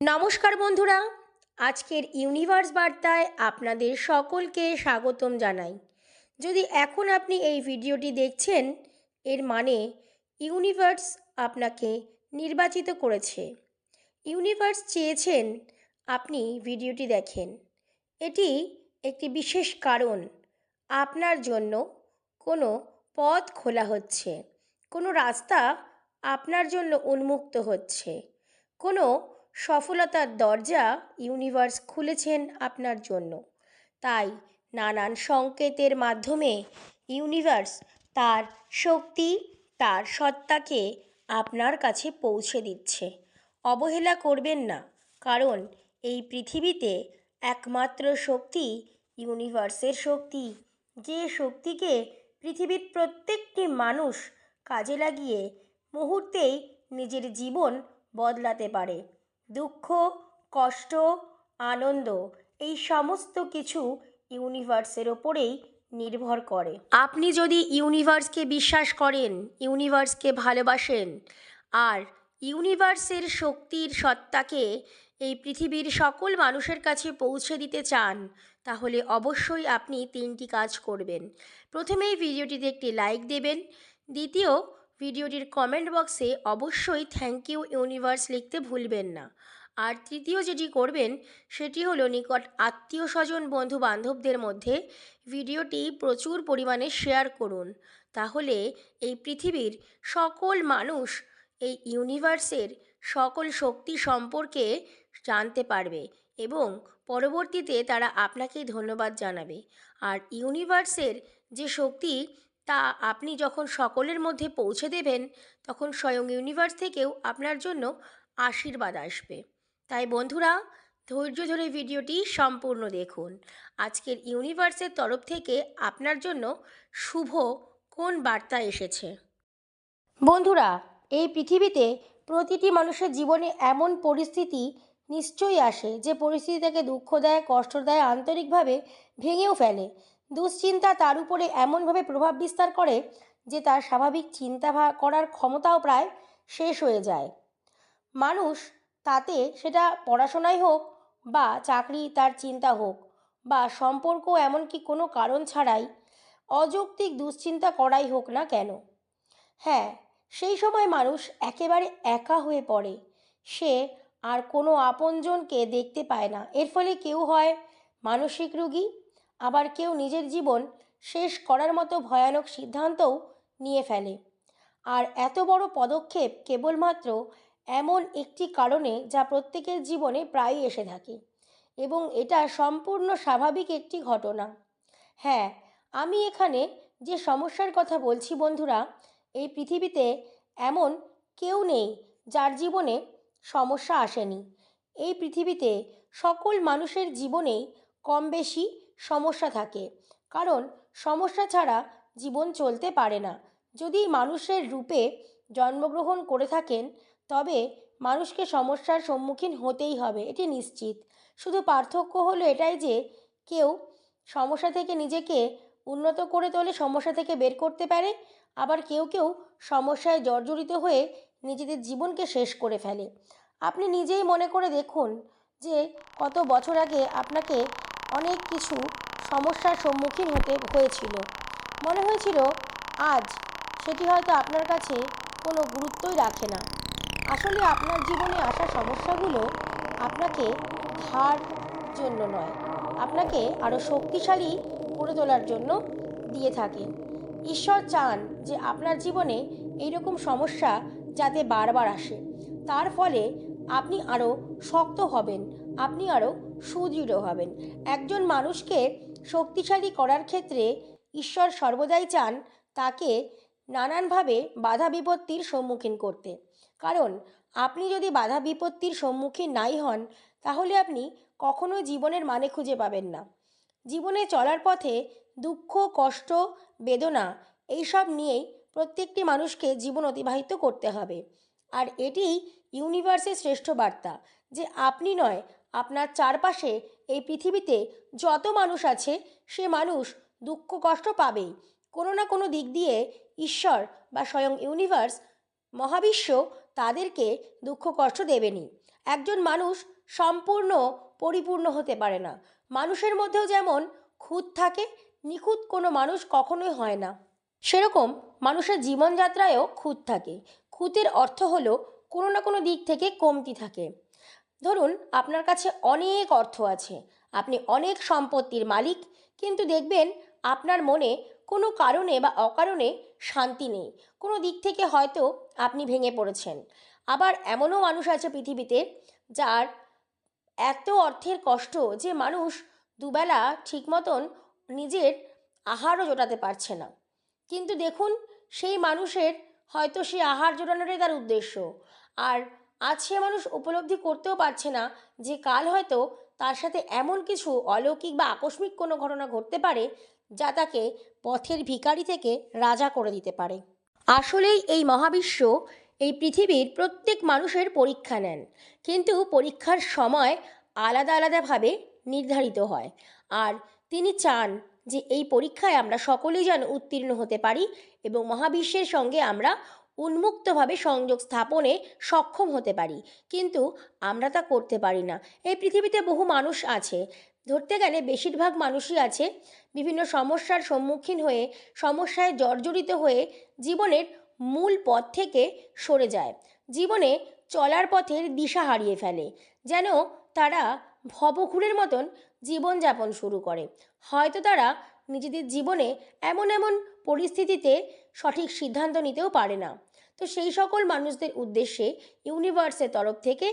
নমস্কার বন্ধুরা, আজকের ইউনিভার্স বার্তায় আপনাদের সকলকে স্বাগতম জানাই। যদি এখন আপনি এই ভিডিওটি দেখছেন, এর মানে ইউনিভার্স আপনাকে নির্বাচিত করেছে। ইউনিভার্স চেয়েছেন আপনি ভিডিওটি দেখেন। এটি একটি বিশেষ কারণ। আপনার জন্য কোনো পথ খোলা হচ্ছে। কোনো রাস্তা আপনার জন্য উন্মুক্ত হচ্ছে। কোনো সফলতার দরজা ইউনিভার্স খুলেছেন আপনার জন্য। তাই নানান সংকেতের মাধ্যমে ইউনিভার্স তার শক্তি, তার সত্তাকে আপনার কাছে পৌঁছে দিচ্ছে। অবহেলা করবেন না, কারণ এই পৃথিবীতে একমাত্র শক্তি ইউনিভার্সের শক্তি। যে শক্তিকে পৃথিবীর প্রত্যেকটি মানুষ কাজে লাগিয়ে মুহূর্তেই নিজের জীবন বদলাতে পারে। দুঃখ, কষ্ট, আনন্দ, এই সমস্ত কিছু ইউনিভার্সের ওপরেই নির্ভর করে। আপনি যদি ইউনিভার্সকে বিশ্বাস করেন, ইউনিভার্সকে ভালোবাসেন, আর ইউনিভার্সের শক্তির সত্তাকে এই পৃথিবীর সকল মানুষের কাছে পৌঁছে দিতে চান, তাহলে অবশ্যই আপনি তিনটি কাজ করবেন। প্রথমেই ভিডিওটিতে একটি লাইক দেবেন। দ্বিতীয় ভিডিওটির কমেন্ট বক্সে অবশ্যই থ্যাংক ইউ ইউনিভার্স লিখতে ভুলবেন না। আর তৃতীয় যেটি করবেন, সেটি হলো নিকট আত্মীয় স্বজন বন্ধু বান্ধবদের মধ্যে ভিডিওটি প্রচুর পরিমাণে শেয়ার করুন। তাহলে এই পৃথিবীর সকল মানুষ এই ইউনিভার্সের সকল শক্তি সম্পর্কে জানতে পারবে এবং পরবর্তীতে তারা আপনাকেই ধন্যবাদ জানাবে। আর ইউনিভার্সের যে শক্তি তা আপনি যখন সকলের মধ্যে পৌঁছে দেবেন, তখন স্বয়ং ইউনিভার্স থেকেও আপনার জন্য আশীর্বাদ আসবে। তাই বন্ধুরা, ধৈর্য ধরে ভিডিওটি সম্পূর্ণ দেখুন। আজকের ইউনিভার্সের তরফ থেকে আপনার জন্য শুভ কোন বার্তা এসেছে? বন্ধুরা, এই পৃথিবীতে প্রতিটি মানুষের জীবনে এমন পরিস্থিতি নিশ্চয়ই আসে, যে পরিস্থিতি তাকে দুঃখ দেয়, কষ্ট দেয়, আন্তরিকভাবে ভেঙেও ফেলে। দুশ্চিন্তা তার উপরে এমনভাবে প্রভাব বিস্তার করে যে তার স্বাভাবিক চিন্তা করার ক্ষমতাও প্রায় শেষ হয়ে যায়। মানুষ তাতে সেটা পড়াশোনাই হোক বা চাকরি তার চিন্তা হোক বা সম্পর্ক এমনকি কোনো কারণ ছাড়াই অযৌক্তিক দুশ্চিন্তা করাই হোক না কেন। হ্যাঁ সেই সময় মানুষ একেবারে একা হয়ে পড়ে। সে আর কোনো আপনজনকে দেখতে পায় না। এর ফলে কেউ হয় মানসিক রোগী আবার কেউ নিজের জীবন শেষ করার মতো ভয়ানক সিদ্ধান্তও নিয়ে ফেলে। আর এত বড় পদক্ষেপ কেবলমাত্র এমন একটি কারণে যা প্রত্যেকের জীবনে প্রায়ই এসে থাকে এবং এটা সম্পূর্ণ স্বাভাবিক একটি ঘটনা। হ্যাঁ আমি এখানে যে সমস্যার কথা বলছি বন্ধুরা, এই পৃথিবীতে এমন কেউ নেই যার জীবনে সমস্যা আসেনি। এই পৃথিবীতে সকল মানুষের জীবনেই কম বেশি সমস্যা থাকে। কারণ সমস্যা ছাড়া জীবন চলতে পারে না। যদি মানুষের রূপে জন্মগ্রহণ করে থাকেন, তবে মানুষকে সমস্যার সম্মুখীন হতেই হবে, এটি নিশ্চিত। শুধু পার্থক্য হলো এটাই যে, কেউ সমস্যা থেকে নিজেকে উন্নত করে তোলে, সমস্যা থেকে বের করতে পারে, আবার কেউ কেউ সমস্যায় জর্জরিত হয়ে নিজেদের জীবনকে শেষ করে ফেলে। আপনি নিজেই মনে করে দেখুন যে, কত বছর আগে আপনাকে অনেক কিছু সমস্যার সম্মুখীন হতে হয়েছিল। মনে হয়েছিল, আজ সেটি হয়তো আপনার কাছে কোনো গুরুত্বই রাখে না। আসলে আপনার জীবনে আসা সমস্যাগুলো আপনাকে ধার জন্য নয়, আপনাকে আরও শক্তিশালী করে তোলার জন্য দিয়ে থাকেন ঈশ্বর চান যে আপনার জীবনে এইরকম সমস্যা যাতে বারবার আসে। তার ফলে আপনি আরও শক্ত হবেন, আপনি আরও সুদৃঢ় হবেন একজন মানুষকে শক্তিশালী করার ক্ষেত্রে ঈশ্বর সর্বদাই চান তাকে নানানভাবে বাধা বিপত্তির সম্মুখীন করতে। কারণ, আপনি যদি বাধা বিপত্তির সম্মুখীন নাই হন, তাহলে আপনি কখনো জীবনের মানে খুঁজে পাবেন না। জীবনে চলার পথে দুঃখ, কষ্ট, বেদনা, এইসব নিয়েই প্রত্যেকটি মানুষকে জীবন অতিবাহিত করতে হবে। আর এটি ইউনিভার্সের শ্রেষ্ঠ বার্তা যে আপনি নয় আপনার চারপাশে এই পৃথিবীতে যত মানুষ আছে, সে মানুষ দুঃখ কষ্ট পাবেই। কোনো না কোনো দিক দিয়ে ঈশ্বর বা স্বয়ং ইউনিভার্স, মহাবিশ্ব তাদেরকে দুঃখ কষ্ট দেবেনি। একজন মানুষ সম্পূর্ণ পরিপূর্ণ হতে পারে না। মানুষের মধ্যেও যেমন খুঁত থাকে, নিখুঁত কোনো মানুষ কখনোই হয় না। সেরকম মানুষের জীবনযাত্রায়ও খুঁত থাকে। খুঁতের অর্থ হলো কোনো না কোনো দিক থেকে কমতি থাকে। ধরুন, আপনার কাছে অনেক অর্থ আছে, আপনি অনেক সম্পত্তির মালিক, কিন্তু দেখবেন আপনার মনে কোনো কারণে বা অকারণে শান্তি নেই। কোনো দিক থেকে হয়তো আপনি ভেঙে পড়েছেন। আবার এমনও মানুষ আছে পৃথিবীতে যার এত অর্থের কষ্ট যে মানুষ দুবেলা ঠিক মতন নিজের আহারও জোটাতে পারছে না। কিন্তু দেখুন, সেই মানুষের হয়তো সেই আহার জোটানোটাই তার উদ্দেশ্য। আর আজ সে মানুষ উপলব্ধি করতেও পারছে না যে কাল হয়তো তার সাথে এমন কিছু অলৌকিক বা আকস্মিক কোনো ঘটনা ঘটতে পারে যা তাকে পথের ভিখারি থেকে রাজা করে দিতে পারে। আসলেই এই মহাবিশ্ব এই পৃথিবীর প্রত্যেক মানুষের পরীক্ষা নেন। কিন্তু পরীক্ষার সময় আলাদা আলাদাভাবে নির্ধারিত হয়। আর তিনি চান যে এই পরীক্ষায় আমরা সকলেই যেন উত্তীর্ণ হতে পারি এবং মহাবিশ্বের সঙ্গে আমরা উন্মুক্তভাবে সংযোগ স্থাপনে সক্ষম হতে পারি। কিন্তু আমরা তা করতে পারি না। এই পৃথিবীতে বহু মানুষ আছে। ধরতে গেলে বেশিরভাগ মানুষই আছে বিভিন্ন সমস্যার সম্মুখীন হয়ে, সমস্যায় জর্জরিত হয়ে জীবনের মূল পথ থেকে সরে যায়। জীবনে চলার পথের দিশা হারিয়ে ফেলে। যেন তারা ভবঘুরের মতন জীবনযাপন শুরু করে। হয়তো তারা নিজেদের জীবনে এমন এমন পরিস্থিতিতে সঠিক সিদ্ধান্ত নিতেও পারে না। তো সেই সকল মানুষদের উদ্দেশ্যে ইউনিভার্সের তরফ থেকে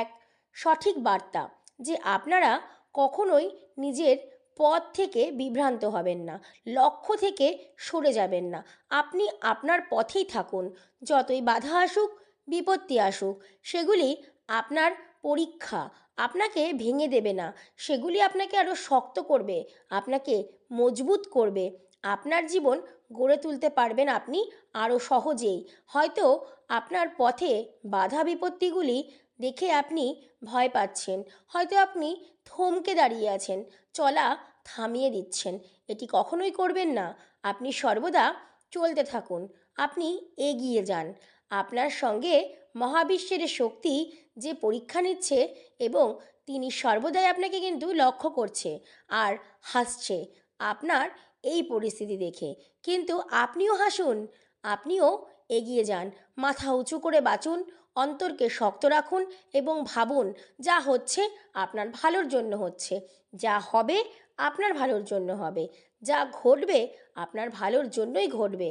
এক সঠিক বার্তা যে আপনারা কখনোই নিজের পথ থেকে বিভ্রান্ত হবেন না, লক্ষ্য থেকে সরে যাবেন না। আপনি আপনার পথেই থাকুন, যতই বাধা আসুক, বিপত্তি আসুক, সেগুলি আপনার পরীক্ষা, আপনাকে ভেঙে দেবে না। সেগুলি আপনাকে আরও শক্ত করবে, আপনাকে মজবুত করবে। আপনার জীবন গড়ে তুলতে পারবেন আপনি আরও সহজেই। হয়তো আপনার পথে বাধা বিপত্তিগুলি দেখে আপনি ভয় পাচ্ছেন। হয়তো আপনি থমকে দাঁড়িয়ে আছেন, চলা থামিয়ে দিচ্ছেন। এটি কখনোই করবেন না। আপনি সর্বদা চলতে থাকুন। আপনি এগিয়ে যান। আপনার সঙ্গে মহাবিশ্বের শক্তি যে পরীক্ষা নিচ্ছে এবং তিনি সর্বদাই আপনাকে কিন্তু লক্ষ্য করছে আর হাসছে। আপনার এই পরিস্থিতি দেখে। কিন্তু আপনিও হাসুন, আপনিও এগিয়ে যান, মাথা উঁচু করে বাঁচুন, অন্তরকে শক্ত রাখুন এবং ভাবুন যা হচ্ছে আপনার ভালোর জন্য হচ্ছে, যা হবে আপনার ভালোর জন্য হবে, যা ঘটবে আপনার ভালোর জন্যই ঘটবে,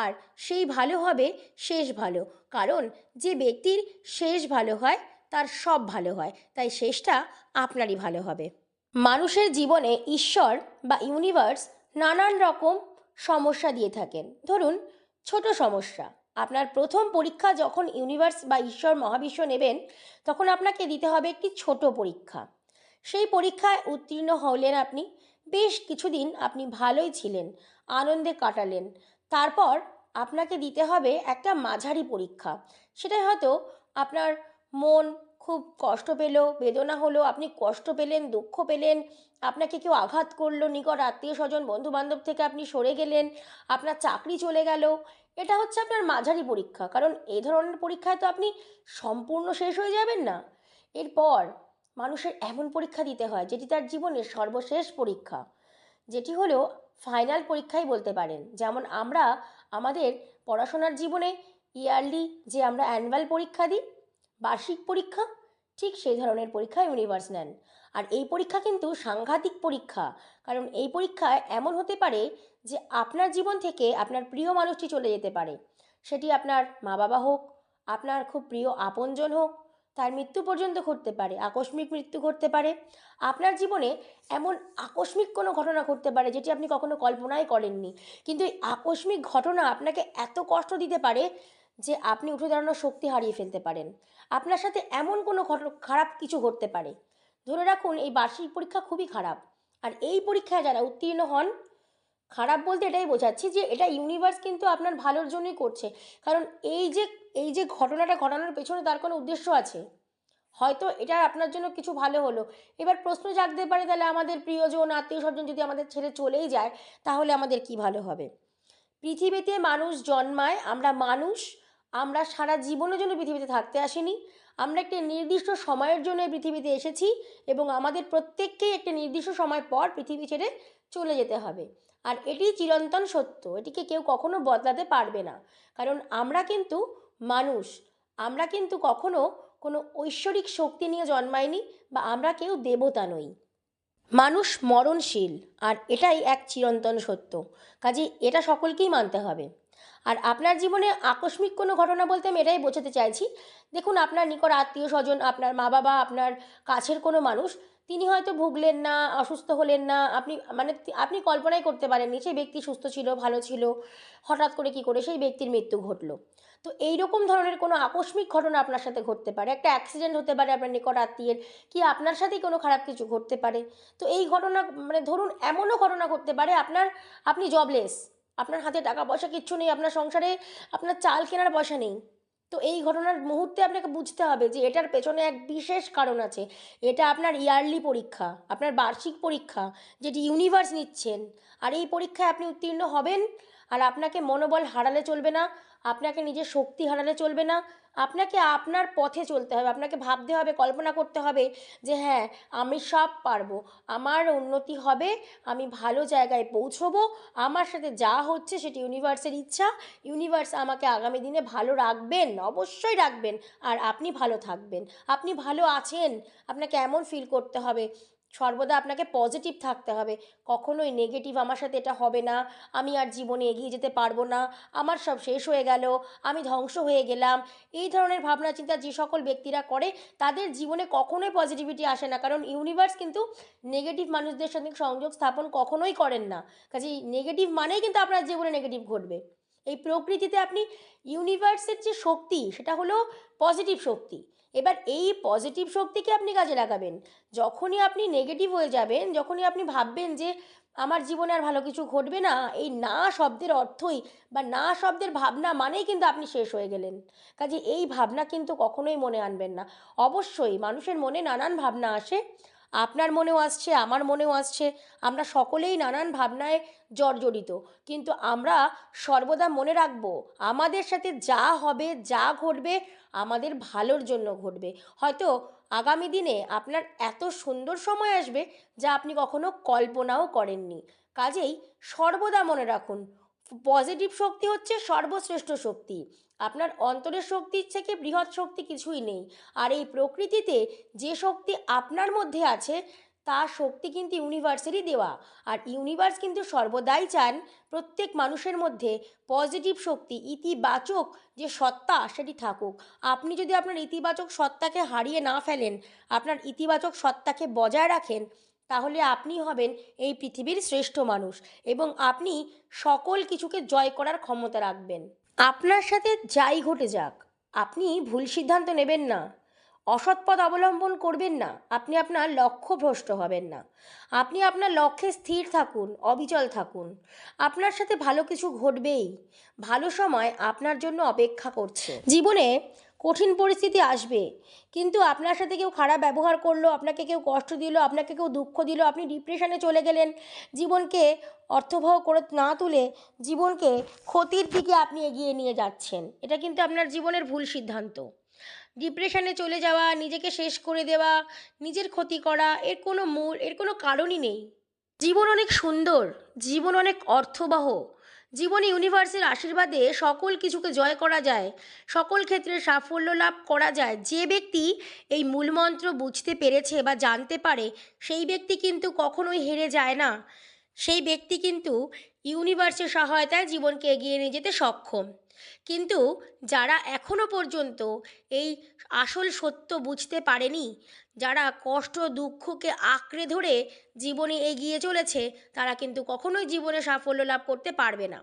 আর সেই ভালো হবে শেষ ভালো, কারণ যে ব্যক্তির শেষ ভালো হয়, তার সব ভালো হয়, তাই শেষটা আপনারই ভালো হবে। মানুষের জীবনে ঈশ্বর বা ইউনিভার্স নানান রকম সমস্যা দিয়ে থাকেন। ধরুন, ছোট সমস্যা। আপনার প্রথম পরীক্ষা যখন ইউনিভার্স বা ঈশ্বর মহাবিশ্ব নেবেন, তখন আপনাকে দিতে হবে একটি ছোট পরীক্ষা। সেই পরীক্ষায় উত্তীর্ণ হলেন আপনি। বেশ কিছুদিন আপনি ভালোই ছিলেন, আনন্দে কাটালেন। তারপর আপনাকে দিতে হবে একটা মাঝারি পরীক্ষা। সেটাই হয়তো আপনার মন খুব কষ্ট পেল, বেদনা হলো, আপনি কষ্ট পেলেন, দুঃখ পেলেন, আপনাকে কেউ আঘাত করল, নিকট আত্মীয় স্বজন বন্ধু বান্ধব থেকে আপনি সরে গেলেন, আপনার চাকরি চলে গেল, এটা হচ্ছে আপনার মাঝারি পরীক্ষা, কারণ এই ধরনের পরীক্ষায় তো আপনি সম্পূর্ণ শেষ হয়ে যাবেন না। এরপর মানুষের এমন পরীক্ষা দিতে হয়, যেটি তার জীবনের সর্বশেষ পরীক্ষা, যেটি হলো ফাইনাল পরীক্ষাই বলতে পারেন। যেমন আমরা, আমাদের পড়াশোনার জীবনে ইয়ারলি যে আমরা অ্যানুয়াল পরীক্ষা দিই বার্ষিক পরীক্ষা? ঠিক সেই ধরনের পরীক্ষা ইউনিভার্স নেন। আর এই পরীক্ষা কিন্তু সাংঘাতিক পরীক্ষা। কারণ এই পরীক্ষায় এমন হতে পারে যে আপনার জীবন থেকে আপনার প্রিয় মানুষটি চলে যেতে পারে। সেটি আপনার মা বাবা হোক, আপনার খুব প্রিয় আপনজন হোক, তার মৃত্যু পর্যন্ত ঘটতে পারে, আকস্মিক মৃত্যু ঘটতে পারে। আপনার জীবনে এমন আকস্মিক কোনো ঘটনা ঘটতে পারে যেটি আপনি কখনো কল্পনাই করেননি। কিন্তু এই আকস্মিক ঘটনা আপনাকে এত কষ্ট দিতে পারে যে আপনি উঠে দাঁড়ানোর শক্তি হারিয়ে ফেলতে পারেন। আপনার সাথে এমন কোনো খারাপ কিছু ঘটতে পারে। ধরে রাখুন, এই বার্ষিক পরীক্ষা খুবই খারাপ। আর এই পরীক্ষায় যারা উত্তীর্ণ হন, খারাপ বলতে এটাই বোঝাচ্ছি যে এটা ইউনিভার্স কিন্তু আপনার ভালোর জন্যই করছে। কারণ এই যে এই যে ঘটনাটা ঘটানোর পেছনে তার কোনো উদ্দেশ্য আছে? হয়তো এটা আপনার জন্য কিছু ভালো হলো। এবার প্রশ্ন জাগতে পারে, তাহলে আমাদের প্রিয়জন, আত্মীয় স্বজন যদি আমাদের ছেড়ে চলেই যায়, তাহলে আমাদের কি ভালো হবে? পৃথিবীতে মানুষ জন্মায়, আমরা মানুষ আমরা সারা জীবনের জন্য পৃথিবীতে থাকতে আসিনি। আমরা একটি নির্দিষ্ট সময়ের জন্য পৃথিবীতে এসেছি এবং আমাদের প্রত্যেককেই একটি নির্দিষ্ট সময় পর পৃথিবী ছেড়ে চলে যেতে হবে। আর এটি চিরন্তন সত্য, এটিকে কেউ কখনো বদলাতে পারবে না। কারণ আমরা কিন্তু মানুষ, আমরা কিন্তু কখনো কোনো ঐশ্বরিক শক্তি নিয়ে জন্মায়নি বা আমরা কেউ দেবতা নই। মানুষ মরণশীল, আর এটাই এক চিরন্তন সত্য। কাজে এটা সকলকেই মানতে হবে। আর আপনার জীবনে আকস্মিক কোনো ঘটনা বলতে আমি এটাই বোঝাতে চাইছি। দেখুন, আপনার নিকট আত্মীয় স্বজন, আপনার মা বাবা আপনার কাছের কোনো মানুষ, তিনি হয়তো ভুগলেন না, অসুস্থ হলেন না, আপনি মানে আপনি কল্পনাই করতে পারেননি সেই ব্যক্তি সুস্থ ছিল, ভালো ছিল, হঠাৎ করে কি করে সেই ব্যক্তির মৃত্যু ঘটলো। তো এই রকম ধরনের কোনো আকস্মিক ঘটনা আপনার সাথে ঘটতে পারে? একটা অ্যাক্সিডেন্ট হতে পারে আপনার নিকট আত্মীয়ের, কি আপনার সাথেই কোনো খারাপ কিছু ঘটতে পারে? তো এই ঘটনা মানে ধরুন, এমনও ঘটনা ঘটতে পারে আপনার, আপনি জবলেস আপনার হাতে টাকা পয়সা কিচ্ছু নেই, আপনার সংসারে আপনার চাল কেনার পয়সা নেই। তো এই ঘটনার মুহূর্তে আপনাকে বুঝতে হবে যে এটার পেছনে এক বিশেষ কারণ আছে। এটা আপনার ইয়ারলি পরীক্ষা, আপনার বার্ষিক পরীক্ষা যেটি ইউনিভার্স নিচ্ছেন। আর এই পরীক্ষায় আপনি উত্তীর্ণ হবেন আর আপনাকে মনোবল হারালে চলবে না, আপনাকে নিজের শক্তি হারালে চলবে না আপনাকে আপনার পথে চলতে হবে, আপনাকে ভাবতে হবে, কল্পনা করতে হবে যে হ্যাঁ আমি সব পারব, আমার উন্নতি হবে, আমি ভালো জায়গায় পৌঁছবো, আমার সাথে যা হচ্ছে সেটি ইউনিভার্সের ইচ্ছা ইউনিভার্স আমাকে আগামী দিনে ভালো রাখবেন, অবশ্যই রাখবেন, আর আপনি ভালো থাকবেন, আপনি ভালো আছেন, আপনাকে এমন ফিল করতে হবে সর্বদা আপনাকে পজিটিভ থাকতে হবে। কখনোই নেগেটিভ আমার সাথে এটা হবে না। আমি আর জীবনে এগিয়ে যেতে পারব না। আমার সব শেষ হয়ে গেল। আমি ধ্বংস হয়ে গেলাম। এই ধরনের ভাবনা চিন্তা যে সকল ব্যক্তিরা করে, তাদের জীবনে কখনোই পজিটিভিটি আসে না। কারণ ইউনিভার্স কিন্তু নেগেটিভ মানুষদের সাথে সংযোগ স্থাপন কখনোই করেন না। কাজেই নেগেটিভ মানেই কিন্তু আপনার জীবনে নেগেটিভ ঘটবে। এই প্রকৃতিতে আপনি ইউনিভার্সের যে শক্তি, সেটা হলো পজিটিভ শক্তি। এবার এই পজিটিভ শক্তিকে আপনি কাজে লাগাবেন। যখনই আপনি নেগেটিভ হয়ে যাবেন, যখনই আপনি ভাববেন যে আমার জীবনে আর ভালো কিছু ঘটবে না, এই না শব্দের অর্থই বা না শব্দের ভাবনা মানেই কিন্তু আপনি শেষ হয়ে গেলেন। কাজে এই ভাবনা কিন্তু কখনোই মনে আনবেন না। অবশ্যই মানুষের মনে নানান ভাবনা আসে। আপনার মনেও আসছে, আমার মনেও আসছে। আমরা সকলেই নানান ভাবনায় জর্জরিত। কিন্তু আমরা সর্বদা মনে রাখব, আমাদের সাথে যা হবে, যা ঘটবে, আমাদের ভালোর জন্য ঘটবে। হয়তো আগামী দিনে আপনার এত সুন্দর সময় আসবে যা আপনি কখনো কল্পনাও করেননি। কাজেই সর্বদা মনে রাখুন, পজিটিভ শক্তি হচ্ছে সর্বশ্রেষ্ঠ শক্তি। আপনার অন্তরের শক্তির থেকে বৃহৎ শক্তি কিছুই নেই। আর এই প্রকৃতিতে যে শক্তি আপনার মধ্যে আছে তার শক্তি কিন্তু ইউনিভার্সেরই দেওয়া। আর ইউনিভার্স কিন্তু সর্বদাই চান প্রত্যেক মানুষের মধ্যে পজিটিভ শক্তি, ইতিবাচক যে সত্তা সেটি থাকুক। আপনি যদি আপনার ইতিবাচক সত্তাকে হারিয়ে না ফেলেন, আপনার ইতিবাচক সত্তাকে বজায় রাখেন, তাহলে আপনি হবেন এই পৃথিবীর শ্রেষ্ঠ মানুষ এবং আপনি সকল কিছুকে জয় করার ক্ষমতা রাখবেন। আপনার সাথে যাই ঘটে যাক, আপনি ভুল সিদ্ধান্ত নেবেন না। অসৎ পথ অবলম্বন করবেন না, আপনি আপনার লক্ষ্য ভ্রষ্ট হবেন না। আপনি আপনার লক্ষ্যে স্থির থাকুন, অবিচল থাকুন। আপনার সাথে ভালো কিছু ঘটবেই। ভালো সময় আপনার জন্য অপেক্ষা করছে। জীবনে কঠিন পরিস্থিতি আসবে। কিন্তু আপনার সাথে কেউ খারাপ ব্যবহার করল, আপনাকে কেউ কষ্ট দিল, আপনাকে কেউ দুঃখ দিল, আপনি ডিপ্রেশনে চলে গেলেন। জীবনকে অর্থবহ করে না তুলে জীবনকে ক্ষতির দিকে আপনি এগিয়ে নিয়ে যাচ্ছেন। এটা কিন্তু আপনার জীবনের ভুল সিদ্ধান্ত। ডিপ্রেশনে চলে যাওয়া, নিজেকে শেষ করে দেওয়া, নিজের ক্ষতি করা, এর কোনো মূল, এর কোনো কারণই নেই। জীবন অনেক সুন্দর, জীবন অনেক অর্থবহ জীবনে ইউনিভার্সের আশীর্বাদে সকল কিছুকে জয় করা যায়, সকল ক্ষেত্রে সাফল্য লাভ করা যায়। যে ব্যক্তি এই মূলমন্ত্র বুঝতে পেরেছে বা জানতে পারে, সেই ব্যক্তি কিন্তু কখনোই হেরে যায় না। সেই ব্যক্তি কিন্তু ইউনিভার্সের সহায়তায় জীবনকে এগিয়ে নিয়ে যেতে সক্ষম। কিন্তু যারা এখনও পর্যন্ত এই আসল সত্য বুঝতে পারেনি, যারা কষ্ট, দুঃখকে আঁকড়ে ধরে জীবনে এগিয়ে চলেছে, তারা কিন্তু কখনোই জীবনে সাফল্য লাভ করতে পারবে না।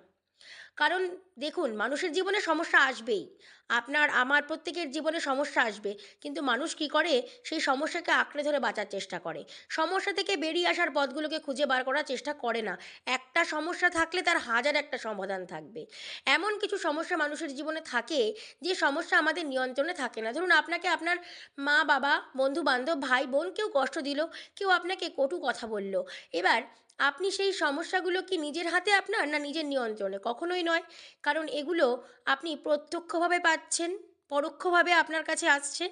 কারণ দেখুন, মানুষের জীবনে সমস্যা আসবেই। আপনার, আমার প্রত্যেকের জীবনে সমস্যা আসবে। কিন্তু মানুষ কি করে? সেই সমস্যাকে আঁকড়ে ধরে বাঁচার চেষ্টা করে। সমস্যা থেকে বেরিয়ে আসার পথগুলোকে খুঁজে বার করার চেষ্টা করে না। একটা সমস্যা থাকলে তার হাজার একটা সমাধান থাকবে। এমন কিছু সমস্যা মানুষের জীবনে থাকে, যে সমস্যা আমাদের নিয়ন্ত্রণে থাকে না। ধরুন, আপনাকে আপনার মা, বাবা, বন্ধু, বান্ধব, ভাই, বোন কেউ কষ্ট দিল, কেউ আপনাকে কটু কথা বলল। এবার আপনি সেই সমস্যাগুলো কি নিজের হাতে আপনার না নিজের নিয়ন্ত্রণে? কখনোই নয়। কারণ এগুলো আপনি প্রত্যক্ষভাবে পাচ্ছেন, পরোক্ষভাবে আপনার কাছে আসছে?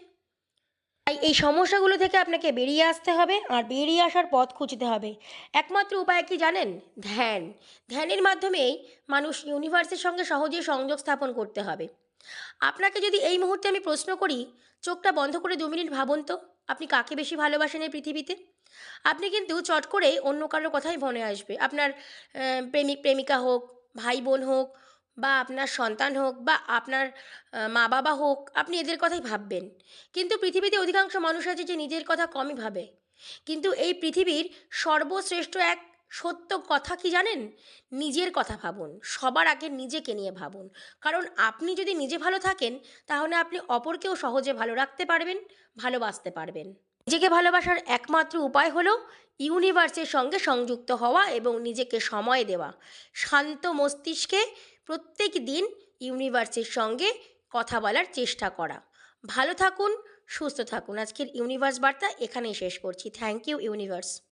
তাই এই সমস্যাগুলো থেকে আপনাকে বেরিয়ে আসতে হবে আর বেরিয়ে আসার পথ খুঁজতে হবে। একমাত্র উপায় কি জানেন? ধ্যান। ধ্যানের মাধ্যমেই মানুষ ইউনিভার্সের সঙ্গে সহজে সংযোগ স্থাপন করতে হবে। আপনাকে যদি এই মুহূর্তে আমি প্রশ্ন করি, চোখটা বন্ধ করে দু মিনিট ভাবুন তো, আপনি কাকে বেশি ভালোবাসেন এই পৃথিবীতে? আপনি কিন্তু চট করে অন্য কারোর কথাই মনে আসবে। আপনার প্রেমিক, প্রেমিকা হোক ভাই বোন হোক বা আপনার সন্তান হোক বা আপনার মা বাবা হোক, আপনি এদের কথাই ভাববেন। কিন্তু পৃথিবীতে অধিকাংশ মানুষ আছে যে নিজের কথা কমই ভাবে। কিন্তু এই পৃথিবীর সর্বশ্রেষ্ঠ এক সত্য কথা কি জানেন? নিজের কথা ভাবুন, সবার আগে নিজেকে নিয়ে ভাবুন। কারণ আপনি যদি নিজে ভালো থাকেন, তাহলে আপনি অপরকেও সহজে ভালো রাখতে পারবেন, ভালোবাসতে পারবেন। নিজেকে ভালোবাসার একমাত্র উপায় হলো ইউনিভার্সের সঙ্গে সংযুক্ত হওয়া এবং নিজেকে সময় দেওয়া। শান্ত মস্তিষ্কে প্রত্যেক দিন ইউনিভার্সের সঙ্গে কথা বলার চেষ্টা করা। ভালো থাকুন, সুস্থ থাকুন। আজকের ইউনিভার্স বার্তা এখানেই শেষ করছি। Thank you universe